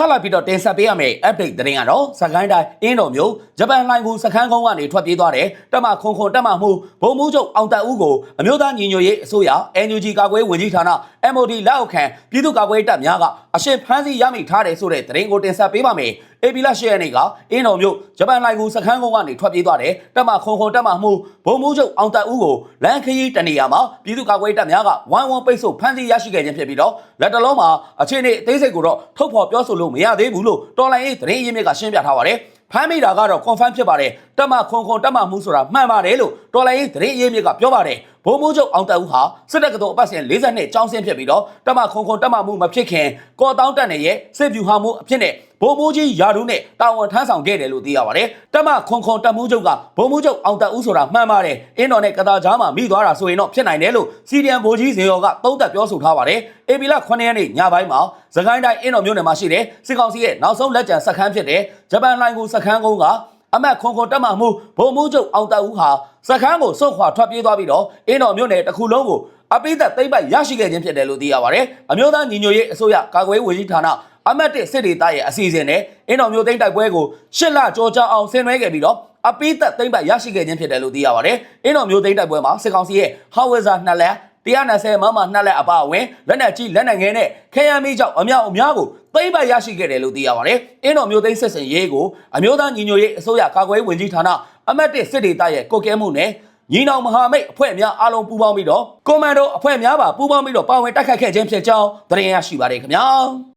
ဆက်လက်ပြီးတော့တင်ဆက်ပေးရမယ့် update သတင်းကတော့စကိုင်းတိုင်းအင်းတော်မြို့ဂျပန်လိုင်ကူစခန်းကုန်းကနေထွက်ပြေးသွားတဲ့တက်မခွန်ခွန်တက်မမှုဘုံမှုချုပ်အောင်တက်ဦးကိုအမျိုးသားညီညွတ်ရေးအစိုးရ NUG ကာကွယ်ဝင်ကြီးဌာန MOD လက်အောက်ခံပြည်သူ့ကာကွယ်တပ်များကအရှင်ဖမ်းဆီးရမိထားတယ်ဆိုတဲ့သတင်းကိုတင်ဆက်ပေးပါမယ်။ AB လ10ရက်နေ့ကအင်းတော်မြို့ဂျပန်လိုင်ကူစခန်းကုန်းကနေထွက်ပြေးသွားတဲ့တက်မခွန်ခွန်တက်မမှုဘုံမှုချုပ်အောင်တက်ဦးကိုလမ်းခရီးတနေရာမှာပြည်သူ့ကာကွယ်တပ်များကဝိုင်းဝန်းပိတ်ဆို့ဖမ်းဆီးရရှိခဲ့ခြင်းဖြစ်ပြီးတော့လက်တလုံးမှာအခြေအနေအသေးစိတ်ကိုတော့ထုတ်ဖော်ပြောဆိုလို့မရသေးဘူးလို့တော်လိုင်းရေးသတင်းရင်းမြစ်ကရှင်းပြထားပါတယ်။ ဖမ်းမိတာကတော့ confirm ဖြစ်ပါတယ်။တက်မခွန်ခွန်တက်မမှုဆိုတာမှန်ပါတယ်လို့တော်လိုင်းရေးသတင်းရင်းမြစ်ကပြောပါတယ်။ဘုံမိုးချုပ်အောင်တက်ဦးဟာစစ်တပ်ကတော့အပတ်စဉ်42ကျောင်းဆင်းဖြစ်ပြီးတော့တက်မခွန်ခွန်တက်မမှုမဖြစ်ခင်ကော်တောင်းတက်နေရဲ့စစ်ဗျူဟာမှုအဖြစ်နဲ့ ဘုံမိုးကြီးယာဒူးနဲ့တာဝန်ထမ်းဆောင်ခဲ့တယ်လို့သိရပါတယ်။တက်မခွန်ခွန်တက်မှုချုပ်ကဘုံမိုးချုပ်အောင်တက်ဦးဆိုတာမှန်ပါတယ်။အင်းတော်နဲ့ကတာကြားမှာမိသွားတာဆိုရင်တော့ဖြစ်နိုင်တယ်လို့စီဒီအမ်ဘိုကြီးဇေယော်ကသုံးသပ်ပြောဆိုထားပါတယ်။ AB လ9ရက်နေ့ညပိုင်းမှာသခိုင်းတိုင်းအင်းတော်မြို့နယ်မှာရှိတဲ့စစ်ကောင်စီရဲ့နောက်ဆုံးလက်ကျန်စခန်းဖြစ်တဲ့ဂျပန်လိုင်ကူစခန်းကုန်းကအမတ်ခွန်ခွန်တက်မှမှုဘုံမှုချုပ်အောင်တက်ဦးဟာစခန်းကိုစွန့်ခွာထွက်ပြေးသွားပြီးတော့အင်းတော်မြို့နယ်တစ်ခုလုံးကိုအပိသက်သိမ့်ပိုက်ရရှိခဲ့ခြင်းဖြစ်တယ်လို့သိရပါတယ်။အမျိုးသားညီညွတ်ရေးအစိုးရကာကွယ်ရေးဝန်ကြီးဌာန အမတ်တစ်စစ်ဒေသရဲ့အစီအစဉ်နဲ့အင်းတော်မြို့သိမ်းတိုက်ပွဲကိုရှစ်လကြောကြအောင်ဆင်နွှဲခဲ့ပြီးတော့အပိသက်သိမ့်ပိုက်ရရှိခဲ့ခြင်းဖြစ်တယ်လို့သိရပါတယ်။အင်းတော်မြို့သိမ်းတိုက်ပွဲမှာစစ်ကောင်စီရဲ့ဟာဝဲဇာနှစ်လက်190မမနှစ်လက်အပါအဝင်လက်နက်ကြီးလက်နက်ငယ်နဲ့ခဲယမ်းမီးကြောင့်အမြောက်အများကိုသိမ့်ပိုက်ရရှိခဲ့တယ်လို့သိရပါတယ်။အင်းတော်မျိုးသိမ်းစစ်စင်ရေးကိုအမျိုးသားညီညွတ်ရေးအစိုးရကာကွယ်ရေးဝန်ကြီးဌာနအမတ်တစ်စစ်ဒေသရဲ့ကိုကဲမှုနဲ့ညီနောင်မဟာမိတ်အဖွဲ့များအားလုံးပူးပေါင်းပြီးတော့ကွန်မန်ဒိုအဖွဲ့များပါပူးပေါင်းပြီးတော့ပါဝင်တိုက်ခိုက်ခဲ့ခြင်းဖြစ်ကြောင်းသတင်းရရှိပါတယ်ခင်ဗျာ။